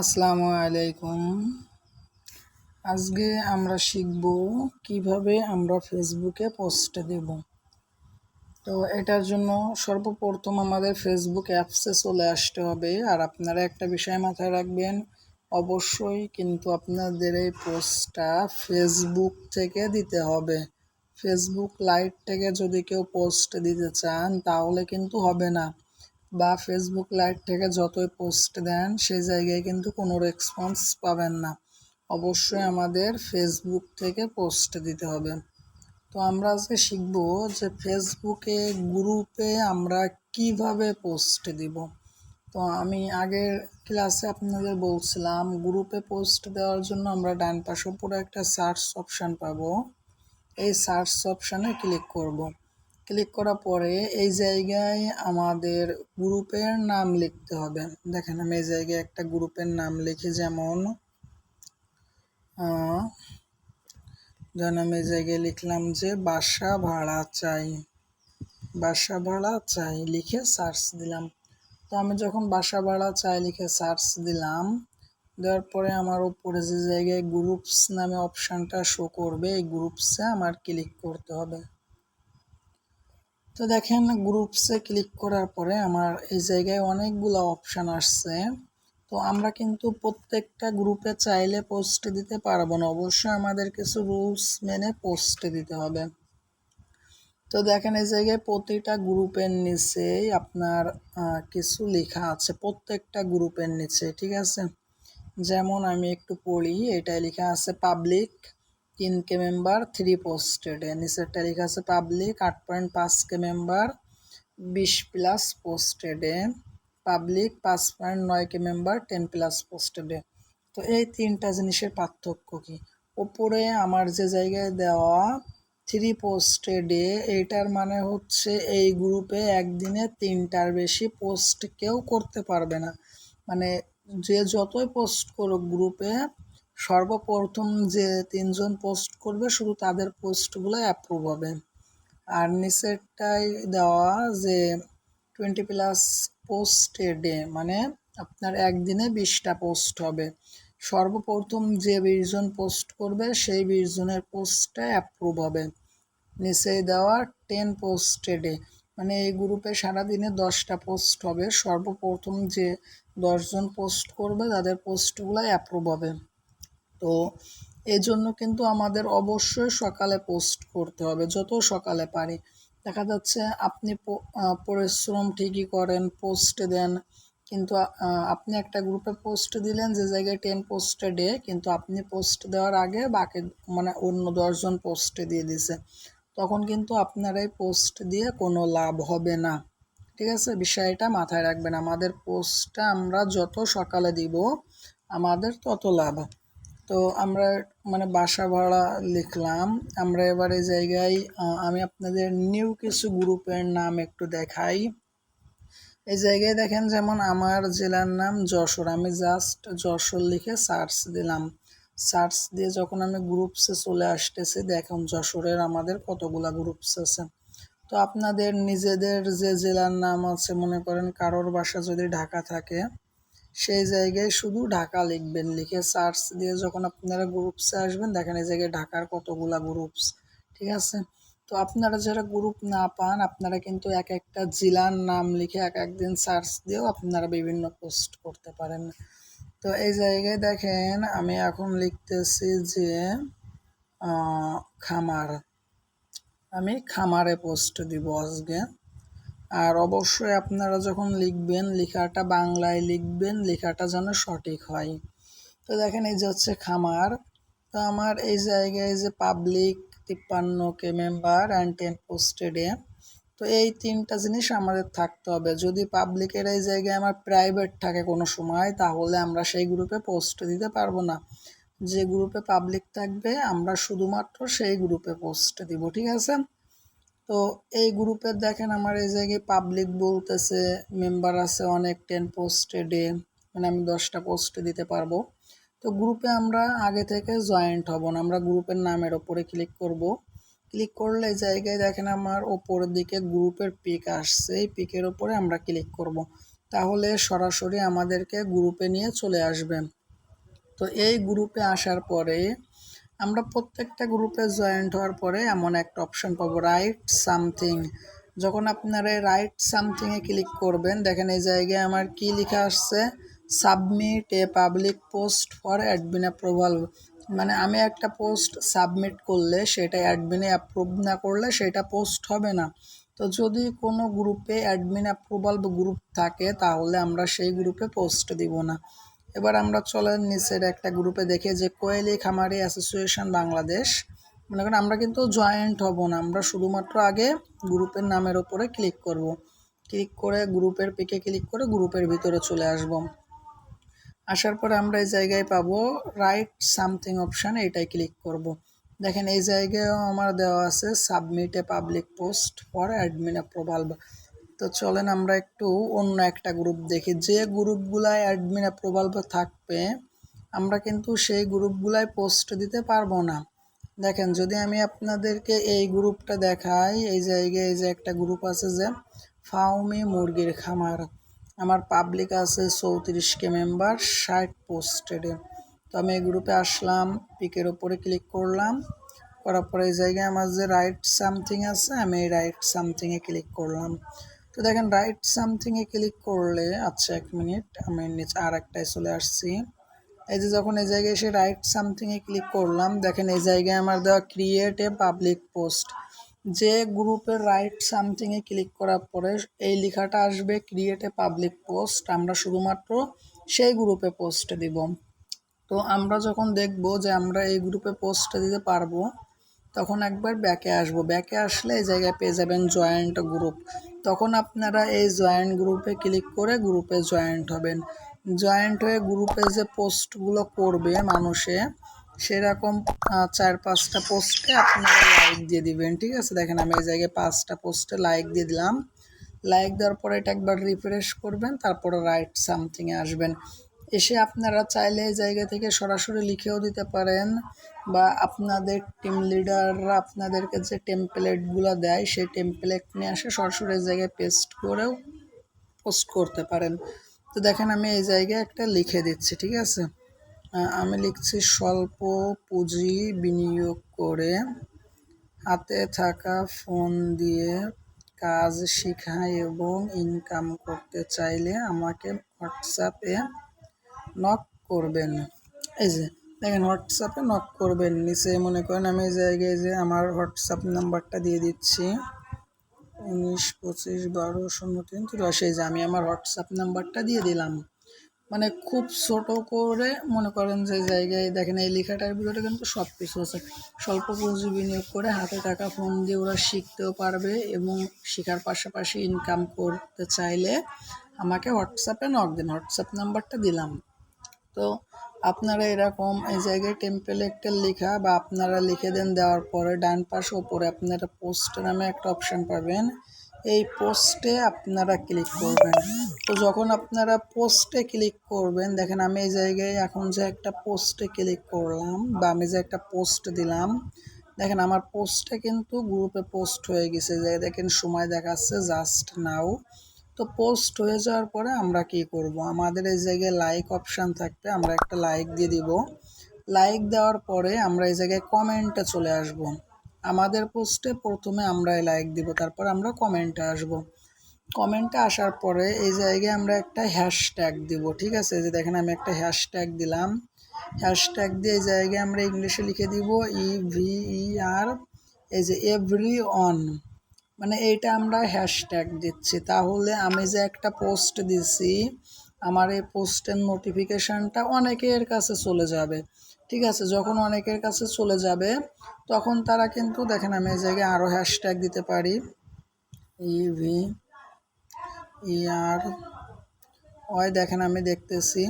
আসসালামু আলাইকুম। আজকে আমরা শিখব কীভাবে আমরা ফেসবুকে পোস্ট দেব। তো এটার জন্য সর্বপ্রথম আমাদের ফেসবুক অ্যাপসে চলে আসতে হবে। আর আপনারা একটা বিষয় মাথায় রাখবেন, অবশ্যই কিন্তু আপনাদের এই পোস্টটা ফেসবুক থেকে দিতে হবে। ফেসবুক লাইট থেকে যদি কেউ পোস্ট দিতে চান, তাহলে কিন্তু হবে না। বা ফেসবুক লাইভ থেকে যতই পোস্ট দেন, সেই জায়গায় কিন্তু কোনো রেসপন্স পাবেন না। অবশ্যই আমাদের ফেসবুক থেকে পোস্ট দিতে হবে। তো আমরা আজকে শিখব যে ফেসবুকে গ্রুপে আমরা কীভাবে পোস্ট দিব। তো আমি আগের ক্লাসে আপনাদের বলছিলাম গ্রুপে পোস্ট দেওয়ার জন্য আমরা ডান পাশে উপরে একটা সার্চ অপশান পাবো। এই সার্চ অপশানে ক্লিক করব। ক্লিক করার পরে এই জায়গায় আমাদের গ্রুপের নাম লিখতে হবে। দেখেন আমি এই জায়গায় একটা গ্রুপের নাম লিখি, যেমন যেন আমি এই জায়গায় লিখলাম যে বাসা ভাড়া চাই। বাসা ভাড়া চাই লিখে সার্চ দিলাম। তো আমি যখন বাসা ভাড়া চাই লিখে সার্চ দিলাম, দেওয়ার পরে আমার উপরে যে জায়গায় গ্রুপস নামে অপশানটা শো করবে, এই গ্রুপসে আমার ক্লিক করতে হবে। তো দেখেন গ্রুপসে ক্লিক করার পরে আমার এই জায়গায় অনেকগুলো অপশান আসছে। তো আমরা কিন্তু প্রত্যেকটা গ্রুপে চাইলে পোস্ট দিতে পারব না। অবশ্যই আমাদের কিছু রুলস মেনে পোস্ট দিতে হবে। তো দেখেন, এই জায়গায় প্রতিটা গ্রুপের নিচেই আপনার কিছু লেখা আছে। প্রত্যেকটা গ্রুপের নিচে, ঠিক আছে? যেমন আমি একটু পড়ি এটাই লেখা আছে পাবলিক তিন কে মেম্বার থ্রি পোস্টেডে নিচেরটা লেখা আছে পাবলিক আট পয়েন্ট পাঁচ কে মেম্বার বিশ প্লাস পোস্টেডে পাবলিক পাঁচ পয়েন্ট নয় কে মেম্বার টেন প্লাস পোস্টেডে তো এই তিনটা জিনিসের পার্থক্য কি? ওপরে আমার যে জায়গায় দেওয়া থ্রি পোস্টেডে এইটার মানে হচ্ছে এই গ্রুপে একদিনে তিনটার বেশি পোস্ট কেউ করতে পারবে না। মানে যে যতই পোস্ট করুক গ্রুপে সর্বপ্রথম যে তিনজন পোস্ট করবে, শুধু তাদের পোস্টগুলো অ্যাপ্রুভ হবে। আর নিচেরটাই দেওয়া যে twenty plus post a day মানে আপনার একদিনে বিশটা পোস্ট হবে। সর্বপ্রথম যে বিশজন পোস্ট করবে, সেই বিশজনের পোস্টটা অ্যাপ্রুভ হবে। নিচেই দেওয়া টেন পোস্ট এ ডে মানে এই গ্রুপে সারাদিনে দশটা পোস্ট হবে। সর্বপ্রথম যে দশজন পোস্ট করবে, তাদের পোস্টগুলো অ্যাপ্রুভ হবে। তো এই জন্য কিন্তু আমাদের অবশ্যই সকালে পোস্ট করতে হবে, যত সকালে পারি। দেখা যাচ্ছে আপনি পরিশ্রম ঠিকই করেন, পোস্ট দেন, কিন্তু আপনি একটা গ্রুপে পোস্ট দিলেন, যে জায়গায় টেন পোস্টে ডে কিন্তু আপনি পোস্ট দেওয়ার আগে বাকি মানে অন্য দশজন পোস্টে দিয়ে দিছে। তখন কিন্তু আপনার এই পোস্ট দিয়ে কোনো লাভ হবে না। ঠিক আছে? বিষয়টা মাথায় রাখবেন। আমাদের পোস্টটা আমরা যত সকালে দিব, আমাদের তত লাভ। তো আমরা মানে বাসা ভাড়া লিখলাম। আমরা এবার এই জায়গায় আমি আপনাদের নিউ কিছু গ্রুপের নাম একটু দেখাই। এই জায়গায় দেখেন যেমন আমার জেলার নাম যশোর। আমি জাস্ট যশোর লিখে সার্চ দিলাম। সার্চ দিয়ে যখন আমি গ্রুপসে চলে আসতেছি, দেখুন যশোরের আমাদের কতগুলা গ্রুপস আছে। তো আপনাদের নিজেদের যে জেলার নাম আছে, মনে করেন কারোর বাসা যদি ঢাকা থাকে সেই জায়গায় শুধু ঢাকা লিখবেন, লিখে সার্চ দিয়ে যখন আপনারা গ্রুপসে আসবেন, দেখেন এই জায়গায় ঢাকার কতগুলা গ্রুপস ঠিক আছে? তো আপনারা যারা গ্রুপ না পান, আপনারা কিন্তু এক একটা জেলার নাম লিখে এক একদিন সার্চ দিয়েও আপনারা বিভিন্ন পোস্ট করতে পারেন। তো এই জায়গায় দেখেন, আমি এখন লিখতেছি যে খামার। আমি খামারে পোস্ট দিব আজকে। আর অবশ্যই আপনারা যখন লিখবেন, লেখাটা বাংলায় লিখবেন, লেখাটা যেন সঠিক হয়। তো দেখেন এই যে হচ্ছে খামার। তো আমার এই জায়গায় যে পাবলিক তিপ্পান্ন কে মেম্বার অ্যান্ড টেন পোস্টেডে তো এই তিনটা জিনিস আমাদের থাকতে হবে। যদি পাবলিকের এই জায়গায় আমার প্রাইভেট থাকে কোনো সময়, তাহলে আমরা সেই গ্রুপে পোস্ট দিতে পারব না। যে গ্রুপে পাবলিক থাকবে, আমরা শুধুমাত্র সেই গ্রুপে পোস্ট দিব, ঠিক আছে? তো এই গ্রুপের দেখেন আমার এই জায়গায় পাবলিক বলতেছে মেম্বার আছে অনেক টেন পোস্টে ডে মানে আমি দশটা পোস্টে দিতে পারব। তো গ্রুপে আমরা আগে থেকে জয়েন্ট হব না, আমরা গ্রুপের নামের ওপরে ক্লিক করব। ক্লিক করলে এই জায়গায় দেখেন আমার ওপরের দিকে গ্রুপের পিক আসছে, এই পিকের ওপরে আমরা ক্লিক করব। তাহলে সরাসরি আমাদেরকে গ্রুপে নিয়ে চলে আসবে। তো এই গ্রুপে আসার পরে আমরা প্রত্যেকটা গ্রুপে জয়েন্ট হওয়ার পরে এমন একটা অপশন পাবো রাইট সামথিং যখন আপনারা রাইট সামথিংয়ে ক্লিক করবেন, দেখেন এই জায়গায় আমার কি লেখা আসছে? Submit a public post for admin approval মানে আমি একটা পোস্ট সাবমিট করলে সেটা অ্যাডমিনে অ্যাপ্রুভ না করলে সেটা পোস্ট হবে না। তো যদি কোনো গ্রুপে অ্যাডমিন অ্যাপ্রুভাল গ্রুপ থাকে, তাহলে আমরা সেই গ্রুপে পোস্ট দিব না। এবার আমরা চলেন নিচের একটা গ্রুপে দেখে যে কোয়েলি খামারি অ্যাসোসিয়েশন বাংলাদেশ মনে করেন আমরা কিন্তু জয়েন্ট হব না, আমরা শুধুমাত্র আগে গ্রুপের নামের ওপরে ক্লিক করব। ক্লিক করে গ্রুপের পিকে ক্লিক করে গ্রুপের ভিতরে চলে আসব আসার পরে আমরা এই জায়গায় পাবো রাইট সামথিং অপশান এটাই ক্লিক করব। দেখেন এই জায়গায়ও আমার দেওয়া আছে submit a public post for admin approval তো চলেন আমরা একটু অন্য একটা গ্রুপ দেখি। যে গ্রুপগুলায় অ্যাডমিন অ্যাপ্রুভাল থাকবে, আমরা কিন্তু সেই গ্রুপগুলায় পোস্ট দিতে পারব না। দেখেন, যদি আমি আপনাদেরকে এই গ্রুপটা দেখাই, এই জায়গায় এই যে একটা গ্রুপ আছে যে ফাউমি মুরগির খামার। আমার পাবলিক আছে চৌত্রিশ কে মেম্বার ষাট পোস্টেডে তো আমি এই গ্রুপে আসলাম পিকের ওপরে ক্লিক করলাম। করার পরে এই জায়গায় আমার যে রাইট সামথিং আছে, আমি এই রাইট সামথিংয়ে ক্লিক করলাম। তো দেখেন রাইট সামথিংয়ে ক্লিক করলে আচ্ছা এক মিনিট আমি নিচে আর একটাই চলে আসছি। এই যে যখন এই জায়গায় এসে রাইট সামথিংয়ে ক্লিক করলাম, দেখেন এই জায়গায় আমার দেওয়া ক্রিয়েট এ পাবলিক পোস্ট যে গ্রুপের রাইট সামথিংয়ে ক্লিক করার পরে এই লেখাটা আসবে ক্রিয়েট এ পাবলিক পোস্ট আমরা শুধুমাত্র সেই গ্রুপে পোস্ট দিব। তো আমরা যখন দেখব যে আমরা এই গ্রুপে পোস্ট দিতে পারব তখন একবার ব্যাকে আসব। ব্যাকে আসলে এই জায়গায় পেয়ে যাবেন জয়েন্ট গ্রুপ তখন আপনারা এই জয়েন্ট গ্রুপে ক্লিক করে গ্রুপে জয়েন্ট হবেন। জয়েন্ট হয়ে গ্রুপে যে পোস্টগুলো করবে মানুষে, সেরকম চার, পাঁচটা পোস্টে আপনারা লাইক দিয়ে দিবেন, ঠিক আছে? দেখেন আমি এই জায়গায় পাঁচটা পোস্টে লাইক দিয়ে দিলাম। লাইক দেওয়ার পরে এটা একবার রিফ্রেশ করবেন, তারপরে রাইট সামথিংয়ে আসবেন। এসে আপনারা চাইলে এই জায়গা থেকে সরাসরি লিখেও দিতে পারেন বা আপনাদের টিম লিডাররা আপনাদেরকে যে টেমপ্লেটগুলো দেয়, সেই টেমপ্লেট নিয়ে আসে সরাসরি জায়গায় পেস্ট করেও পোস্ট করতে পারেন। তো দেখেন আমি এই জায়গায় একটা লিখে দিচ্ছি, ঠিক আছে? আমি লিখছি স্বল্প পুঁজি বিনিয়োগ করে হাতে থাকা ফোন দিয়ে কাজ শেখায় এবং ইনকাম করতে চাইলে আমাকে হোয়াটসঅ্যাপে নক করবেন। এই যে, দেখেন হোয়াটসঅ্যাপে নক করবেন। নিচে মনে করেন আমি এই জায়গায় যে আমার হোয়াটসঅ্যাপ নাম্বারটা দিয়ে দিচ্ছি। উনিশ, পঁচিশ, বারো, শূন্য, তিন তিরাশি যে, আমি আমার হোয়াটসঅ্যাপ নাম্বারটা দিয়ে দিলাম। মানে খুব ছোট করে মনে করেন যে জায়গায় দেখেন এই লেখাটার ভিতরে কিন্তু সব কিছু আছে। স্বল্প পুঁজি বিনিয়োগ করে হাতে টাকা ফোন দিয়ে ওরা শিখতেও পারবে এবং শেখার পাশাপাশি ইনকাম করতে চাইলে আমাকে হোয়াটসঅ্যাপে নক দিন। হোয়াটসঅ্যাপ নাম্বারটা দিলাম। তো আপনারা এরকম এই জায়গায় টেম্পলেটের লেখা বা আপনারা লিখে দেন, দেওয়ার পরে ডান পাশে ওপরে আপনারা পোস্ট নামে একটা অপশান পাবেন। এই পোস্টে আপনারা ক্লিক করবেন। তো যখন আপনারা পোস্টে ক্লিক করবেন, দেখেন আমি এই জায়গায় এখন যে একটা পোস্টে ক্লিক করলাম বা আমি যে একটা পোস্ট দিলাম, দেখেন আমার পোস্টে কিন্তু গ্রুপে পোস্ট হয়ে গেছে। যে দেখেন সময় দেখাচ্ছে জাস্ট নাও তো পোস্ট হয়ে যাওয়ার পরে আমরা কি করব? আমাদের এই জায়গায় লাইক অপশান থাকবে আমরা একটা লাইক দিয়ে দিব। লাইক দেওয়ার পরে আমরা এই জায়গায় কমেন্টে চলে আসব। আমাদের পোস্টে প্রথমে আমরাই লাইক দিব, তারপর আমরা কমেন্টে আসব। কমেন্টে আসার পরে এই জায়গায় আমরা একটা হ্যাশট্যাগ দিব, ঠিক আছে? যে দেখেন, আমি একটা হ্যাশট্যাগ দিলাম। হ্যাশট্যাগ দিয়ে এই জায়গায় আমরা ইংলিশে লিখে দিব ই ভি ই আর এই যে এভরি অন মানে এইটা আমরা হ্যাশট্যাগ দিচ্ছি। তাহলে আমি যে একটা পোস্ট দিছি, আমার এই পোস্টের নোটিফিকেশানটা অনেকের কাছে চলে যাবে। ঠিক আছে, যখন অনেকের কাছে চলে যাবে, তখন তারা কিন্তু দেখেন আমি এই জায়গায় আরও হ্যাশট্যাগ দিতে পারি। ইভি ইয়ার ওই দেখেন আমি দেখতেছি।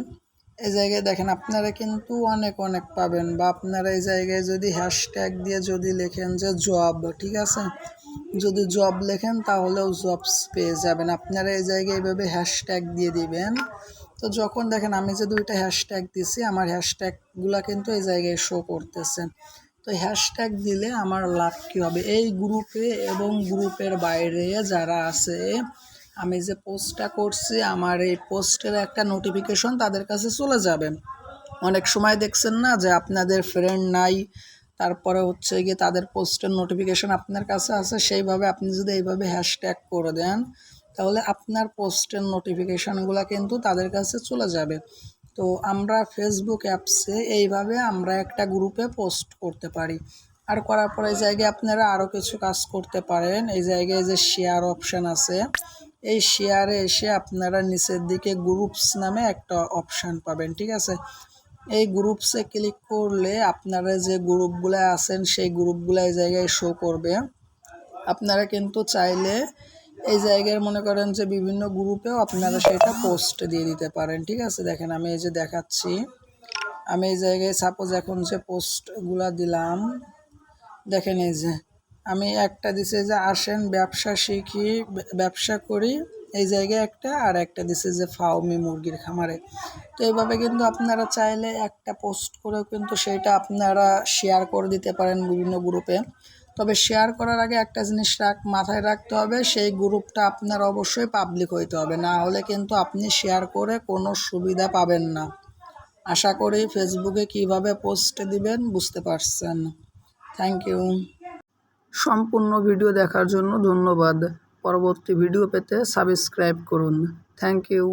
এই জায়গায় দেখেন আপনারা কিন্তু অনেক অনেক পাবেন বা আপনারা এই জায়গায় যদি হ্যাশট্যাগ দিয়ে যদি লেখেন যে জব ঠিক আছে? যদি জব লেখেন, তাহলেও জবস পেয়ে যাবেন। আপনারা এই জায়গায় এইভাবে হ্যাশট্যাগ দিয়ে দিবেন। তো যখন দেখেন আমি যে দুইটা হ্যাশট্যাগ দিছি, আমার হ্যাশট্যাগুলো কিন্তু এই জায়গায় শো করতেছে। তো হ্যাশট্যাগ দিলে আমার লাভ কী হবে? এই গ্রুপে এবং গ্রুপের বাইরে যারা আছে, আমি যে পোস্টটা করছি, আমার এই পোস্টের একটা নোটিফিকেশন তাদের কাছে চলে যাবে। অনেক সময় দেখছেন না যে আপনাদের ফ্রেন্ড নাই তারপরে হচ্ছে গিয়ে তাদের পোস্টের নোটিফিকেশন আপনার কাছে আছে, সেইভাবে আপনি যদি এইভাবে হ্যাশট্যাগ করে দেন, তাহলে আপনার পোস্টের নোটিফিকেশানগুলো কিন্তু তাদের কাছে চলে যাবে। তো আমরা ফেসবুক অ্যাপসে এইভাবে আমরা একটা গ্রুপে পোস্ট করতে পারি। আর করার পরে এই জায়গায় আপনারা আরও কিছু কাজ করতে পারেন। এই জায়গায় যে শেয়ার অপশান আছে, এই শেয়ারে এসে আপনারা নিচের দিকে গ্রুপস নামে একটা অপশান পাবেন, ঠিক আছে? এই গ্রুপসে ক্লিক করলে আপনারা যে গ্রুপগুলো আছেন, সেই গ্রুপগুলো এই জায়গায় শো করবে। আপনারা কিন্তু চাইলে এই জায়গায় মনে করেন যে বিভিন্ন গ্রুপেও আপনারা সেটা পোস্ট দিয়ে দিতে পারেন। ঠিক আছে? দেখেন, আমি এই যে দেখাচ্ছি। আমি এই জায়গায় সাপোজ এখন যে পোস্টগুলো দিলাম, দেখেন এই যে, আমি একটা দিছে যে আসেন, ব্যবসা শিখি, ব্যবসা করি। এই জায়গায় একটা আর একটা দিছে যে ফাউমি মুরগির খামারে। তো এইভাবে কিন্তু আপনারা চাইলে একটা পোস্ট করেও কিন্তু সেইটা আপনারা শেয়ার করে দিতে পারেন বিভিন্ন গ্রুপে তবে শেয়ার করার আগে একটা জিনিস রাখ, মাথায় রাখতে হবে, সেই গ্রুপটা আপনার অবশ্যই পাবলিক হইতে হবে। না হলে কিন্তু আপনি শেয়ার করে কোনো সুবিধা পাবেন না। আশা করি ফেসবুকে কীভাবে পোস্ট দিবেন বুঝতে পারছেন। থ্যাংক ইউ সম্পূর্ণ ভিডিও দেখার জন্য ধন্যবাদ। পরবর্তী ভিডিও পেতে সাবস্ক্রাইব করুন। Thank you